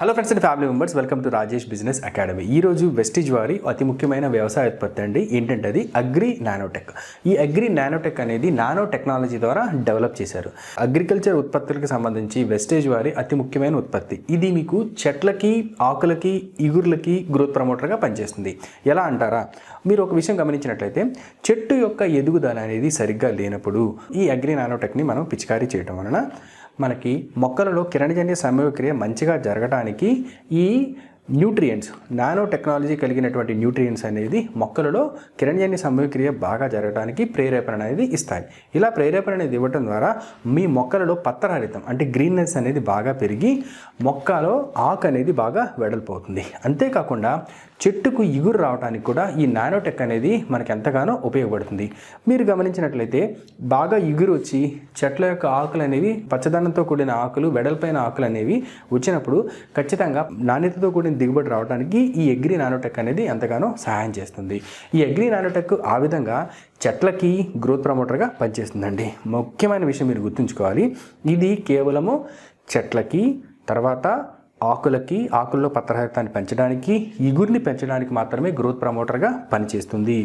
Hello friends and family members welcome to Rajesh business academy ఈ రోజు Vestige వారి అతి ముఖ్యమైన వ్యవసాయ ఉత్పత్తి అండి. ఏంటంటే అది అగ్రి నానోటెక్ ఈ అగ్రి నానోటెక్ అనేది నానో టెక్నాలజీ ద్వారా డెవలప్ చేశారు. అగ్రికల్చర్ ఉత్పత్తులకు సంబంధించి వెస్టేజ్ వారి అతి ముఖ్యమైన ఉత్పత్తి. ఇది మీకు చెట్లకి ఆకులకి ఇగుర్లకి గ్రోత్ ప్రమోటర్గా పనిచేస్తుంది. ఎలా అంటారా? మీరు ఒక విషయం గమనించినట్లయితే చెట్టు యొక్క ఎదుగుదల అనేది సరిగ్గా లేనప్పుడు ఈ అగ్రి నానోటెక్ని మనం పిచికారీ చేయడం వలన మనకి మొక్కలలో కిరణజన్య సమయక్రియ మంచిగా జరగడానికి ఈ న్యూట్రియంట్స్ నానో టెక్నాలజీ కలిగినటువంటి న్యూట్రియంట్స్ అనేది మొక్కలలో కిరణజన్య సమయక్రియ బాగా జరగడానికి ప్రేరేపణ అనేది ఇస్తాయి. ఇలా ప్రేరేపణ అనేది ఇవ్వటం ద్వారా మీ మొక్కలలో పత్రహరితం అంటే గ్రీన్నెస్ అనేది బాగా పెరిగి మొక్కలో ఆకు అనేది బాగా వెడల్పోతుంది. అంతేకాకుండా చెట్టుకు ఇగురు రావడానికి కూడా ఈ నానోటెక్ అనేది మనకు ఎంతగానో ఉపయోగపడుతుంది. మీరు గమనించినట్లయితే బాగా ఇగురు వచ్చి చెట్ల యొక్క ఆకులు అనేవి పచ్చదనంతో కూడిన ఆకులు వెడల్పైన ఆకులు అనేవి వచ్చినప్పుడు ఖచ్చితంగా నాణ్యతతో కూడిన దిగుబడి రావడానికి ఈ అగ్రి నానోటెక్ అనేది ఎంతగానో సహాయం చేస్తుంది. ఈ అగ్రి నానోటెక్ ఆ విధంగా చెట్లకి గ్రోత్ ప్రమోటర్గా పనిచేస్తుందండి. ముఖ్యమైన విషయం మీరు గుర్తుంచుకోవాలి. ఇది కేవలము చెట్లకి తర్వాత ఆకులకి ఆకుల్లో పత్రహరితాన్ని పెంచడానికి ఇగురిని పెంచడానికి మాత్రమే గ్రోత్ ప్రమోటర్గా పనిచేస్తుంది.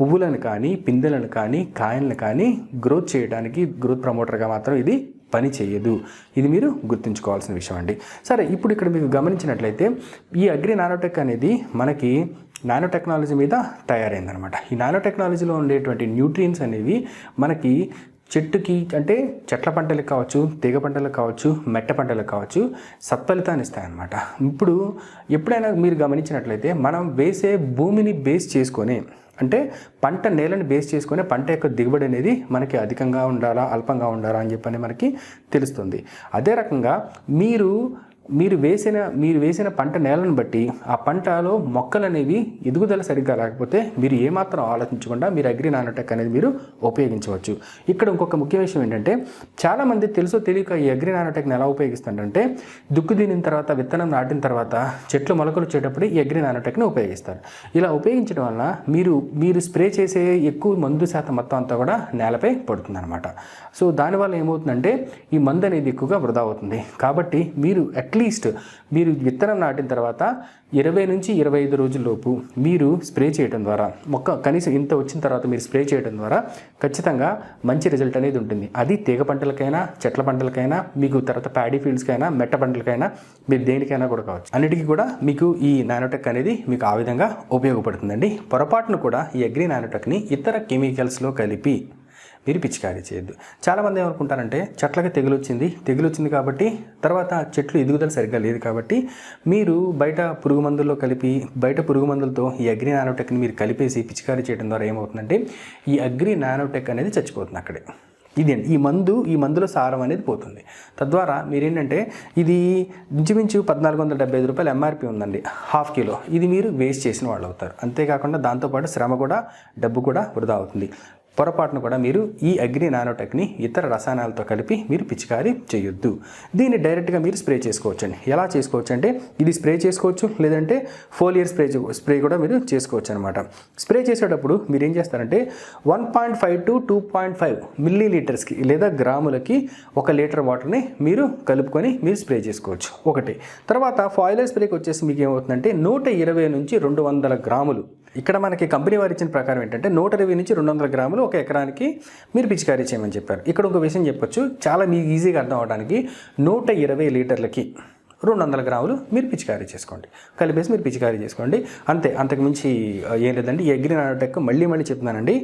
పువ్వులను కానీ పిందెలను కానీ కాయలను కానీ గ్రోత్ చేయడానికి గ్రోత్ ప్రమోటర్గా మాత్రం ఇది పని చేయదు. ఇది మీరు గుర్తుంచుకోవాల్సిన విషయం అండి. సరే ఇప్పుడు ఇక్కడ మీరు గమనించినట్లయితే ఈ అగ్రి నానోటెక్ అనేది మనకి నానో టెక్నాలజీ మీద తయారైందనమాట. ఈ నానో టెక్నాలజీలో ఉండేటువంటి న్యూట్రియన్స్ అనేవి మనకి చెట్టుకి అంటే చెట్ల పంటలకు కావచ్చు తీగ పంటలకు కావచ్చు మెట్ట పంటలకు కావచ్చు సత్ఫలితాన్ని ఇస్తాయన్నమాట. ఇప్పుడు ఎప్పుడైనా మీరు గమనించినట్లయితే మనం వేసే భూమిని బేస్ చేసుకొని అంటే పంట నేలని బేస్ చేసుకొని పంట యొక్క దిగుబడి అనేది మనకి అధికంగా ఉండాలా అల్పంగా ఉండాలా అని చెప్పని మనకి తెలుస్తుంది. అదే రకంగా మీరు మీరు వేసిన మీరు వేసిన పంట నేలను బట్టి ఆ పంటలో మొక్కలు అనేవి ఎదుగుదల సరిగ్గా లేకపోతే మీరు ఏమాత్రం ఆలోచించకుండా మీరు అగ్రి నానోటెక్ అనేది మీరు ఉపయోగించవచ్చు. ఇక్కడ ఇంకొక ముఖ్య విషయం ఏంటంటే చాలామంది తెలుసో తెలియక ఈ అగ్రి నానోటెక్ని ఎలా ఉపయోగిస్తారంటే దుక్కు దీనిన తర్వాత విత్తనం నాటిన తర్వాత చెట్లు మొలకలు వచ్చేటప్పుడు ఈ అగ్రి నానోటెక్ని ఉపయోగిస్తారు. ఇలా ఉపయోగించడం వల్ల మీరు మీరు స్ప్రే చేసే ఎక్కువ మందు శాతం మొత్తం అంతా కూడా నేలపై పడుతుందన్నమాట. సో దానివల్ల ఏమవుతుందంటే ఈ మందు అనేది ఎక్కువగా వృధా అవుతుంది. కాబట్టి మీరు అట్లీస్ట్ మీరు విత్తనం నాటిన తర్వాత ఇరవై నుంచి ఇరవై ఐదు రోజుల్లోపు మీరు స్ప్రే చేయడం ద్వారా మొక్క కనీసం ఇంత వచ్చిన తర్వాత మీరు స్ప్రే చేయడం ద్వారా ఖచ్చితంగా మంచి రిజల్ట్ అనేది ఉంటుంది. అది తీగ పంటలకైనా చెట్ల పంటలకైనా మీకు తర్వాత ప్యాడీ ఫీల్డ్స్కైనా మెట్ట పంటలకైనా మీరు దేనికైనా కూడా కావచ్చు. అన్నిటికీ కూడా మీకు ఈ నానోటెక్ అనేది మీకు ఆ విధంగా ఉపయోగపడుతుందండి. పొరపాటును కూడా ఈ అగ్రి నానోటెక్ని ఇతర కెమికల్స్లో కలిపి మీరు పిచికారీ చేయొద్దు. చాలామంది ఏమనుకుంటారంటే చెట్లకి తెగులు వచ్చింది తెగులు వచ్చింది కాబట్టి తర్వాత చెట్లు ఎదుగుదల సరిగ్గా లేదు కాబట్టి మీరు బయట పురుగు మందుల్లో కలిపి బయట పురుగు మందులతో ఈ అగ్రి నానోటెక్ని మీరు కలిపేసి పిచికారీ చేయడం ద్వారా ఏమవుతుందంటే ఈ అగ్రి నానోటెక్ అనేది చచ్చిపోతుంది అక్కడే. ఇది ఈ మందు ఈ మందులో సారం అనేది పోతుంది. తద్వారా మీరేంటంటే ఇది ఇంచుమించు పద్నాలుగు వందల డెబ్బై ఐదు రూపాయలు ఎంఆర్పి ఉందండి. Half kilo. ఇది మీరు వేస్ట్ చేసిన వాళ్ళు అవుతారు అంతేకాకుండా దాంతోపాటు శ్రమ కూడా డబ్బు కూడా వృధా అవుతుంది. పొరపాటును కూడా మీరు ఈ అగ్ని నానోటెక్ని ఇతర రసాయనాలతో కలిపి మీరు పిచికారీ చేయొద్దు. దీన్ని డైరెక్ట్గా మీరు స్ప్రే చేసుకోవచ్చండి. ఎలా చేసుకోవచ్చు అంటే ఇది స్ప్రే చేసుకోవచ్చు లేదంటే ఫోలియర్ స్ప్రే స్ప్రే కూడా మీరు చేసుకోవచ్చు అనమాట స్ప్రే చేసేటప్పుడు మీరు ఏం చేస్తారంటే one point five to two point five milli లీటర్స్కి లేదా గ్రాములకి ఒక లీటర్ వాటర్ని మీరు కలుపుకొని మీరు స్ప్రే చేసుకోవచ్చు. ఒకటి. తర్వాత ఫాయిలర్ స్ప్రేకి వచ్చేసి మీకు ఏమవుతుందంటే నూట ఇరవై నుంచి రెండు వందల గ్రాములు. ఇక్కడ మనకి కంపెనీ వారు ఇచ్చిన ప్రకారం ఏంటంటే నూట ఇరవై నుంచి రెండు వందల గ్రాములు ఒక ఎకరానికి మీరు పిచికారీ చేయమని చెప్పారు. ఇక్కడ ఒక విషయం చెప్పొచ్చు. చాలా మీకు ఈజీగా అర్థం అవడానికి నూట ఇరవై లీటర్లకి రెండు వందల గ్రాములు మీరు పిచికారీ చేసుకోండి. కలిపేసి మీరు పిచికారీ చేసుకోండి. అంతే అంతకుమించి ఏం లేదండి. ఈ అగ్రి నానోటెక్ మళ్ళీ మళ్ళీ చెప్తున్నానండి.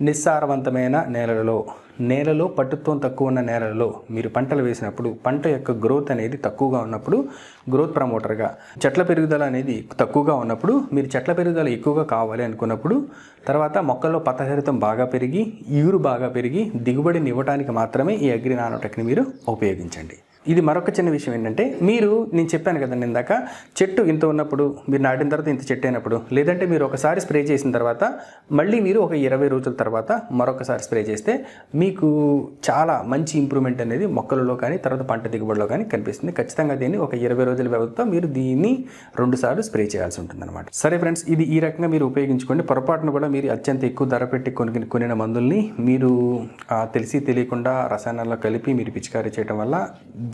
నిస్సారవంతమైన నేలలలో నేలలో పట్టుత్వం తక్కువ ఉన్న నేలలలో మీరు పంటలు వేసినప్పుడు పంట యొక్క గ్రోత్ అనేది తక్కువగా ఉన్నప్పుడు గ్రోత్ ప్రమోటర్గా చెట్ల పెరుగుదల అనేది తక్కువగా ఉన్నప్పుడు మీరు చెట్ల పెరుగుదల ఎక్కువగా కావాలి అనుకున్నప్పుడు తర్వాత మొక్కల్లో పతహరితం బాగా పెరిగి ఈరు బాగా పెరిగి దిగుబడిని ఇవ్వడానికి మాత్రమే ఈ అగ్రి నానోటెక్ని మీరు ఉపయోగించండి. ఇది మరొక చిన్న విషయం ఏంటంటే మీరు నేను చెప్పాను కదండి ఇందాక చెట్టు ఇంత ఉన్నప్పుడు మీరు నాటిన తర్వాత ఇంత చెట్టు అయినప్పుడు లేదంటే మీరు ఒకసారి స్ప్రే చేసిన తర్వాత మళ్ళీ మీరు ఒక ఇరవై రోజుల తర్వాత మరొకసారి స్ప్రే చేస్తే మీకు చాలా మంచి ఇంప్రూవ్మెంట్ అనేది మొక్కలలో కానీ తర్వాత పంట దిగుబడిలో కానీ కనిపిస్తుంది. ఖచ్చితంగా దీన్ని ఒక ఇరవై రోజుల వ్యవధితో మీరు దీన్ని రెండుసార్లు స్ప్రే చేయాల్సి ఉంటుంది సరే ఫ్రెండ్స్ ఇది ఈ రకంగా మీరు ఉపయోగించుకోండి. పొరపాటును కూడా మీరు అత్యంత ఎక్కువ ధర పెట్టి కొని కొనిన మందుల్ని మీరు తెలిసి తెలియకుండా రసాయనాల్లో కలిపి మీరు పిచికారీ చేయడం వల్ల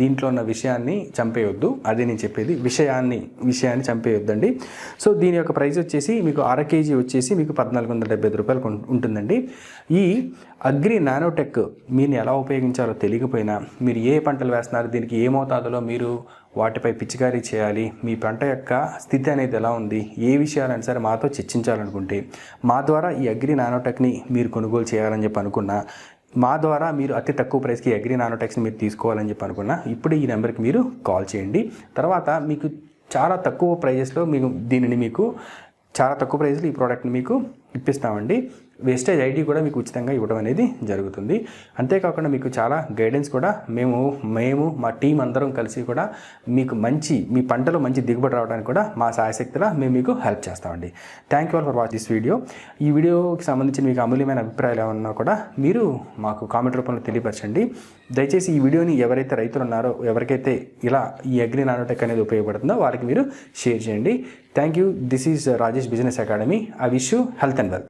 దీంట్లో ఉన్న విషయాన్ని చంపేయొద్దు. అది నేను చెప్పేది విషయాన్ని విషయాన్ని చంపేయొద్దండి. సో దీని యొక్క ప్రైస్ వచ్చేసి మీకు అర కేజీ వచ్చేసి మీకు పద్నాలుగు వందల డెబ్బై రూపాయలు రూపాయలకు ఉంటుందండి. ఈ అగ్రి నానోటెక్ మీరు ఎలా ఉపయోగించాలో తెలియకపోయినా మీరు ఏ పంటలు వేస్తున్నారు దీనికి ఏ మోతాదులో మీరు వాటిపై పిచికారీ చేయాలి మీ పంట యొక్క స్థితి అనేది ఎలా ఉంది ఏ విషయాలని సరే మాతో చర్చించాలనుకుంటే మా ద్వారా ఈ అగ్రి నానోటెక్ని మీరు కొనుగోలు చేయాలని చెప్పి అనుకున్నా మా ద్వారా మీరు అతి తక్కువ ప్రైస్కి అగ్రి నానోటెక్స్ని మీరు తీసుకోవాలని చెప్పి అనుకున్నా ఇప్పుడు ఈ నెంబర్కి మీరు కాల్ చేయండి. తర్వాత మీకు చాలా తక్కువ ప్రైజెస్లో మీకు దీనిని మీకు చాలా తక్కువ ప్రైస్లో ఈ ప్రోడక్ట్ని మీకు ఇప్పిస్తామండి. వేస్టేజ్ ఐడి కూడా మీకు ఉచితంగా ఇవ్వడం అనేది జరుగుతుంది. అంతేకాకుండా మీకు చాలా గైడెన్స్ కూడా మేము మేము మా టీం అందరం కలిసి కూడా మీకు మంచి మీ పంటలో మంచి దిగుబడి రావడానికి కూడా మా సాయశక్తిలా మేము మీకు హెల్ప్ చేస్తామండి. Thank you all for watch this video ఈ వీడియోకి సంబంధించి మీకు అమూల్యమైన అభిప్రాయాలు ఏమన్నా కూడా మీరు మాకు కామెంట్ రూపంలో తెలియపరచండి. దయచేసి ఈ వీడియోని ఎవరైతే రైతులు ఉన్నారో ఎవరికైతే ఇలా ఈ అగ్రి నానోటెక్ అనేది ఉపయోగపడుతుందో వారికి మీరు షేర్ చేయండి. Thank you this is Rajesh business academy I wish you health and wealth